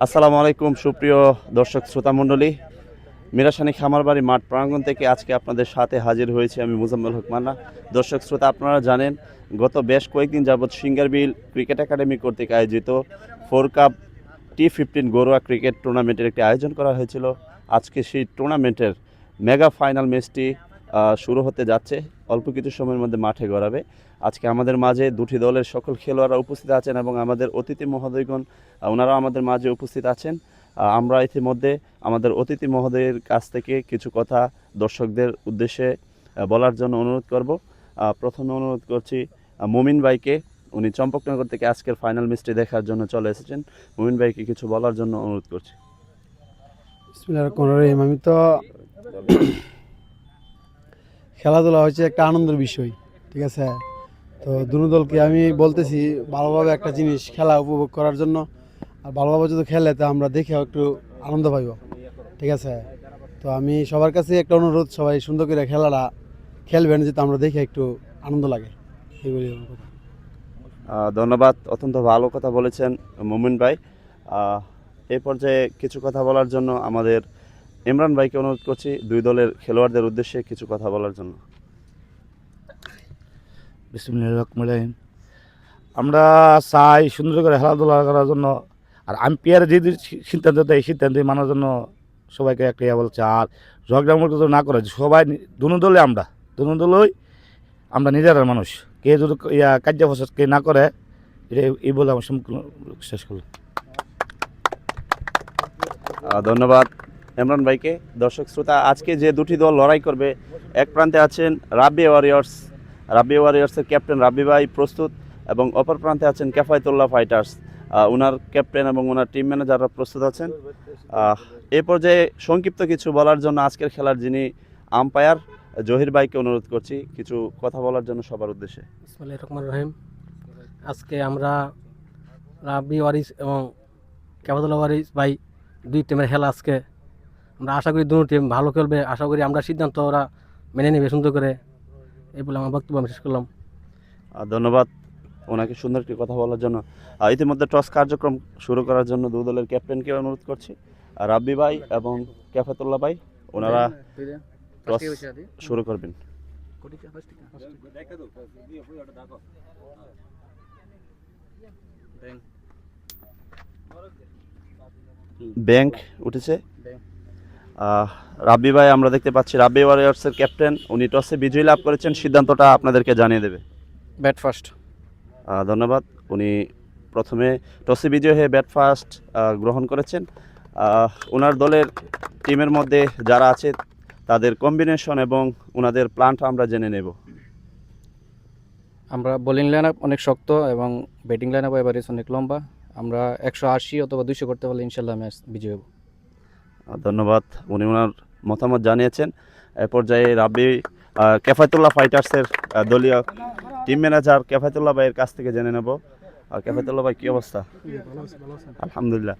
আসসালামু আলাইকুম, সুপ্রিয় দর্শক শ্রোতা মণ্ডলী। মিরাসানি খামারবাড়ি মাঠ প্রাঙ্গণ থেকে আজকে আপনাদের সাথে হাজির হয়েছে আমি মুজাম্মেল হক মান্না। দর্শক শ্রোতা, আপনারা জানেন, গত বেশ কয়েকদিন যাবৎ সিঙ্গারবিল ক্রিকেট একাডেমি কর্তৃক আয়োজিত ফোর কাপ টি ফিফটিন ঘরোয়া ক্রিকেট টুর্নামেন্টের একটি আয়োজন করা হয়েছিল। আজকে সেই টুর্নামেন্টের মেগা ফাইনাল ম্যাচটি শুরু হতে যাচ্ছে। অল্প কিছু সময়ের মধ্যে মাঠে গড়াবে। আজকে আমাদের মাঝে দুটি দলের সকল খেলোয়াড়রা উপস্থিত আছেন এবং আমাদের অতিথি মহোদয়গণ, ওনারাও আমাদের মাঝে উপস্থিত আছেন। আমরা ইতিমধ্যে আমাদের অতিথি মহোদয়ের কাছ থেকে কিছু কথা দর্শকদের উদ্দেশ্যে বলার জন্য অনুরোধ করব। প্রথমে অনুরোধ করছি মুমিন ভাইকে, উনি চম্পকনগর থেকে আজকের ফাইনাল ম্যাচটি দেখার জন্য চলে এসেছেন। মুমিন ভাইকে কিছু বলার জন্য অনুরোধ করছি। আমি তো খেলাধুলা হচ্ছে একটা আনন্দের বিষয়, ঠিক আছে? তো দুনো দলকে আমি বলতেছি ভালোভাবে একটা জিনিস খেলা উপভোগ করার জন্য, আর ভালোভাবে যদি খেলে তো আমরা দেখে একটু আনন্দ পাইব, ঠিক আছে? তো আমি সবার কাছে একটা অনুরোধ, সবাই সুন্দর করে খেলাটা খেলবেন যাতে আমরা দেখে একটু আনন্দ লাগে। এইগুলি কথা। ধন্যবাদ, অত্যন্ত ভালো কথা বলেছেন মুমিন ভাই। এই পর্যায়ে কিছু কথা বলার জন্য আমাদের ইমরান ভাইকে অনুরোধ করছি দুই দলের খেলোয়াড়দের উদ্দেশ্যে কিছু কথা বলার জন্য। বিসমুল্লাহ রহমান আমরা চাই সুন্দর করে খেলাধুলা করার জন্য আর আম্পায়ার যে সিদ্ধান্ত দেয় এই সিদ্ধান্ত মানার জন্য সবাইকে একটা ইয়া বলছে আর ঝগড়া তো না করে সবাই দুনো দলে আমরা দুনো দলই আমরা নিজেরা মানুষ। কে যদি ইয়া কার্য ফসল কে না করে এটা এই বলে আমার সম্পূর্ণ শেষ করলাম। ধন্যবাদ। ইমরান ভাইকে। দর্শক শ্রোতা, আজকে যে দুটি দল লড়াই করবে, এক প্রান্তে আছেন রাব্বি ওয়ারিয়ার্স। রাব্বি ওয়ারিয়ার্সের ক্যাপ্টেন রাব্বি ভাই প্রস্তুত এবং অপর প্রান্তে আছেন ক্যাফায়তুল্লাহ ফাইটার্স। ওনার ক্যাপ্টেন এবং ওনার টিম ম্যানেজাররা প্রস্তুত আছেন। এ পর্যায়ে সংক্ষিপ্ত কিছু বলার জন্য আজকের খেলার যিনি আম্পায়ার, জহির ভাইকে অনুরোধ করছি কিছু কথা বলার জন্য সবার উদ্দেশ্যে। রহমান রহিম। আজকে আমরা রাবি ওয়ারিস এবং ক্যাবাদুল্লা ওয়ারিস ভাই দুই টিমের খেলা আজকে আমরা আশা করি দুটো টিম ভালো খেলবে। আশা করি আমরা সিদ্ধান্ত ওরা মেনে নেবে সুন্দর করে। এই বলে আমার বক্তব্য আমি শেষ করলাম। ধন্যবাদ ওনাকে সুন্দর একটি কথা বলার জন্য। ইতিমধ্যে টস কার্যক্রম শুরু করার জন্য দু দলের ক্যাপ্টেনকে অনুরোধ করছি। রাব্বি ভাই এবং ক্যাফাতুল্লাহ ভাই, ওনারা টস শুরু করবেন। ব্যাংক উঠেছে। রাব্বি ভাই আমরা দেখতে পাচ্ছি রাব্বি ওয়ারিয়ার্সের ক্যাপ্টেন উনি টসে বিজয়ী লাভ করেছেন সিদ্ধান্তটা আপনাদেরকে জানিয়ে দেবে। ব্যাট ফার্স্ট ধন্যবাদ। উনি প্রথমে টসে বিজয় হয়ে ব্যাট ফার্স্ট গ্রহণ করেছেন। ওনার দলের টিমের মধ্যে যারা আছে তাদের কম্বিনেশন এবং ওনাদের প্ল্যানটা আমরা জেনে নেব। আমরা বোলিং লাইন আপ অনেক শক্ত এবং ব্যাটিং লাইন আপ এভারেজ অনেক লম্বা। আমরা একশো আশি অথবা দুইশো করতে পারলে ইনশাল্লাহ ম্যাচ বিজয় হব। ধন্যবাদ। উনি ওনার মতামত জানিয়েছেন। এ পর্যায়ে রাব্বি আহ, কেফায়তুল্লাহ ফাইটার্সের দলীয় টিম ম্যানেজার কেফায়তুল্লাহ ভাইয়ের কাছ থেকে জেনে নেব। আর কেফায়তুল্লাহ ভাই কী অবস্থা? আলহামদুলিল্লাহ।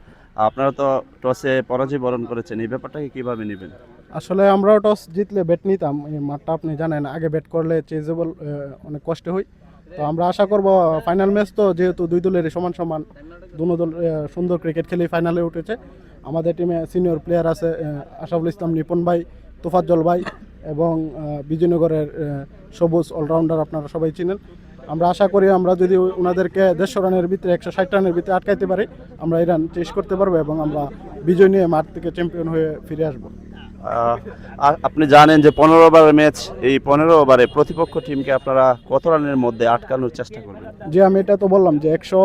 আপনারা তো টসে পরাজয় বরণ করেছেন এই ব্যাপারটাকে কীভাবে নেবেন? আসলে আমরাও টস জিতলে ব্যাট নিতাম এই মাঠটা আপনি জানেন আগে ব্যাট করলে চেজেবল অনেক কষ্ট হয় তো আমরা আশা করব ফাইনাল ম্যাচ তো যেহেতু দুই দলের সমান সমান দুনো দল সুন্দর ক্রিকেট খেলে ফাইনালে উঠেছে। আমাদের টিমে সিনিয়র প্লেয়ার আছে আশাফুল ইসলাম, নিপন ভাই, তোফাজ্জল ভাই এবং বিজয়নগরের সবুজ অলরাউন্ডার আপনারা সবাই চিনেন। আমরা আশা করি আমরা যদি ওনাদেরকে দেড়শো রানের ভিতরে, একশো ষাট রানের ভিতরে আটকাইতে পারি, আমরা এই রান চেস করতে পারব এবং আমরা বিজয় নিয়ে মাঠ থেকে চ্যাম্পিয়ন হয়ে ফিরে আসব। আপনি জানেন যে পনেরো ওভারের ম্যাচ এই পনেরো ওভারে প্রতিপক্ষ টিমকে আপনারা কত রানের মধ্যে আটকানোর চেষ্টা করবেন? যে আমি এটা তো বললাম যে একশো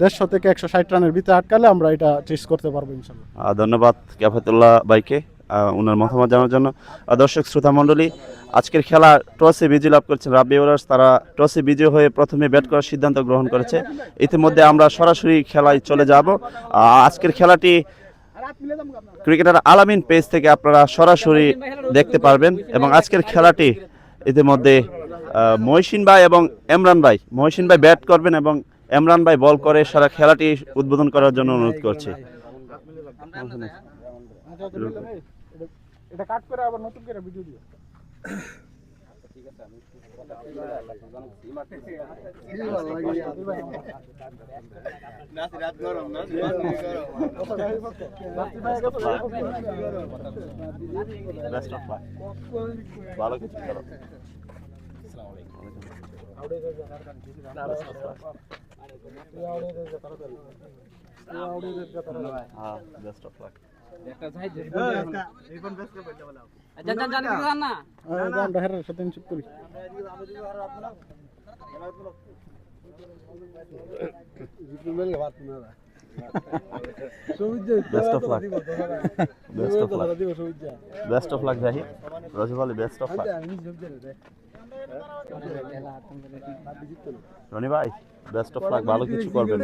দেড়শো থেকে একশো ষাট রানের ভিতরে আটকালে আমরা এটা চেস করতে পারব ইনশাল্লাহ। ধন্যবাদ ক্যাফাতুল্লাহ ভাইকে ওনার মতামত জানার জন্য। দর্শক শ্রোতা মণ্ডলী আজকের খেলা টসে বিজয় লাভ করেছেন রাব্বি ওরার্স। তারা টসে বিজয় হয়ে প্রথমে ব্যাট করার সিদ্ধান্ত গ্রহণ করেছে। ইতিমধ্যে আমরা সরাসরি খেলায় চলে যাব। আজকের খেলাটি ক্রিকেটার আলামিন পেজ থেকে আপনারা সরাসরি দেখতে পারবেন এবং আজকের খেলাটি ইতিমধ্যে মহসিন ভাই এবং এমরান ভাই, মহসিন ভাই ব্যাট করবেন এবং এমরান ভাই বল করে সারা খেলাটি উদ্বোধন করার জন্য অনুরোধ করছি। এটা কাট করে আবার নতুন করে ভিডিও দিও। ভালো কিছু করো হ্যাঁ বেস্ট অফ লাক আমরা হেরার সাথে ইনশুট করি। Best of luck best of luck best of luck Zahid Rajib Ali best of luck Roni ভাই বেস্ট অফ লাক ভালো কিছু করবেন।